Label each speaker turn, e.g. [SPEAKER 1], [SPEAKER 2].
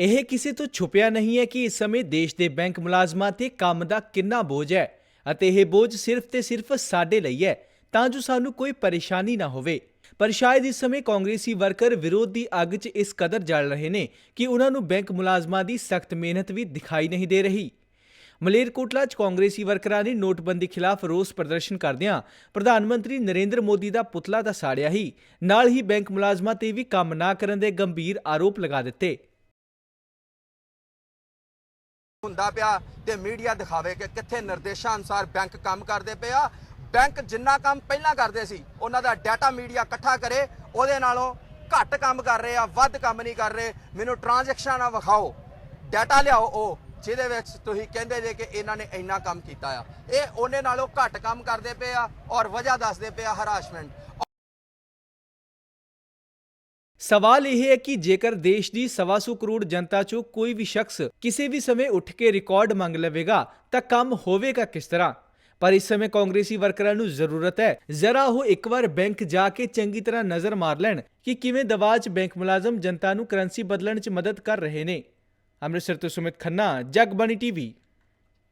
[SPEAKER 1] ਇਹ ਕਿਸੇ ਤੋਂ ਛੁਪਿਆ ਨਹੀਂ ਹੈ ਕਿ ਇਸ ਸਮੇਂ ਦੇਸ਼ ਦੇ ਬੈਂਕ ਮੁਲਾਜ਼ਮਾਂ ਤੇ ਕੰਮ ਦਾ ਕਿੰਨਾ ਬੋਝ ਹੈ ਅਤੇ ਇਹ ਬੋਝ ਸਿਰਫ ਤੇ ਸਿਰਫ ਸਾਡੇ ਲਈ ਹੈ, ਤਾਂ ਜੋ ਸਾਨੂੰ ਕੋਈ ਪਰੇਸ਼ਾਨੀ ਨਾ ਹੋਵੇ। ਪਰ ਸ਼ਾਇਦ ਇਸ ਸਮੇਂ ਕਾਂਗਰਸੀ ਵਰਕਰ ਵਿਰੋਧ ਦੀ ਅੱਗ 'ਚ ਇਸ ਕਦਰ ਜਲ ਰਹੇ ਨੇ ਕਿ ਉਹਨਾਂ ਨੂੰ ਬੈਂਕ ਮੁਲਾਜ਼ਮਾਂ ਦੀ ਸਖਤ ਮਿਹਨਤ ਵੀ ਦਿਖਾਈ ਨਹੀਂ ਦੇ ਰਹੀ। ਮਲੇਰਕੋਟਲਾ 'ਚ ਕਾਂਗਰਸੀ ਵਰਕਰਾਂ ਨੇ ਨੋਟਬੰਦੀ ਖਿਲਾਫ ਰੋਸ ਪ੍ਰਦਰਸ਼ਨ ਕਰਦਿਆਂ ਪ੍ਰਧਾਨ ਮੰਤਰੀ ਨਰਿੰਦਰ ਮੋਦੀ ਦਾ ਪੁਤਲਾ ਤਾਂ ਸਾੜਿਆ ਹੀ ਨਾਲ ਹੀ ਬੈਂਕ ਮੁਲਾਜ਼ਮਾਂ ਤੇ ਵੀ ਕੰਮ ਨਾ ਕਰਨ ਦੇ ਗੰਭੀਰ ਆਰੋਪ ਲਗਾ ਦਿੱਤੇ।
[SPEAKER 2] ਹੁੰਦਾ ਪਿਆ ਤੇ ਮੀਡੀਆ ਦਿਖਾਵੇ ਕਿ ਕਿੱਥੇ ਨਿਰਦੇਸ਼ਾਂ ਅਨੁਸਾਰ ਬੈਂਕ ਕੰਮ ਕਰਦੇ ਪਿਆ ਬੈਂਕ ਜਿੰਨਾ ਕੰਮ ਪਹਿਲਾਂ ਕਰਦੇ ਸੀ, ਉਹਨਾਂ ਦਾ ਡਾਟਾ ਮੀਡੀਆ ਇਕੱਠਾ ਕਰੇ, ਉਹਦੇ ਨਾਲੋਂ ਘੱਟ ਕੰਮ ਕਰ ਰਹੇ ਆ, ਵੱਧ ਕੰਮ ਨਹੀਂ ਕਰ ਰਹੇ। ਮੈਨੂੰ ਟ੍ਰਾਂਜੈਕਸ਼ਨਾਂ ਵਿਖਾਓ ਡਾਟਾ ਲਿਆਓ ਉਹ, ਜਿਹਦੇ ਵਿੱਚ ਤੁਸੀਂ ਕਹਿੰਦੇ ਜੇ ਕਿ ਇਹਨਾਂ ਨੇ ਇੰਨਾ ਕੰਮ ਕੀਤਾ ਆ। ਇਹ ਉਹਨੇ ਨਾਲੋਂ ਘੱਟ ਕੰਮ ਕਰਦੇ ਪਏ ਆ ਔਰ ਵਜ੍ਹਾ ਦੱਸਦੇ ਪਏ ਆ ਹਰਾਸਮੈਂਟ
[SPEAKER 1] ਸਵਾਲ ਇਹ ਹੈ ਕਿ ਜੇਕਰ ਦੇਸ਼ ਦੀ ਸਵਾ ਸੌ ਕਰੋੜ ਜਨਤਾ 'ਚੋਂ ਕੋਈ ਵੀ ਸ਼ਖਸ ਕਿਸੇ ਵੀ ਸਮੇਂ ਉੱਠ ਕੇ ਰਿਕਾਰਡ ਮੰਗ ਲਵੇਗਾ, ਤਾਂ ਕੰਮ ਹੋਵੇਗਾ ਕਿਸ ਤਰ੍ਹਾਂ? ਪਰ ਇਸ ਸਮੇਂ ਕਾਂਗਰਸੀ ਵਰਕਰਾਂ ਨੂੰ ਜ਼ਰੂਰਤ ਹੈ ਜ਼ਰਾ ਉਹ ਇੱਕ ਵਾਰ ਬੈਂਕ ਜਾ ਕੇ ਚੰਗੀ ਤਰ੍ਹਾਂ ਨਜ਼ਰ ਮਾਰ ਲੈਣ ਕਿ ਕਿਵੇਂ ਦਬਾਅ 'ਚ ਬੈਂਕ ਮੁਲਾਜ਼ਮ ਜਨਤਾ ਨੂੰ ਕਰੰਸੀ ਬਦਲਣ 'ਚ ਮਦਦ ਕਰ ਰਹੇ ਨੇ। ਅੰਮ੍ਰਿਤਸਰ ਤੋਂ ਸੁਮਿਤ ਖੰਨਾ, ਜਗਬਾਣੀ ਟੀਵੀ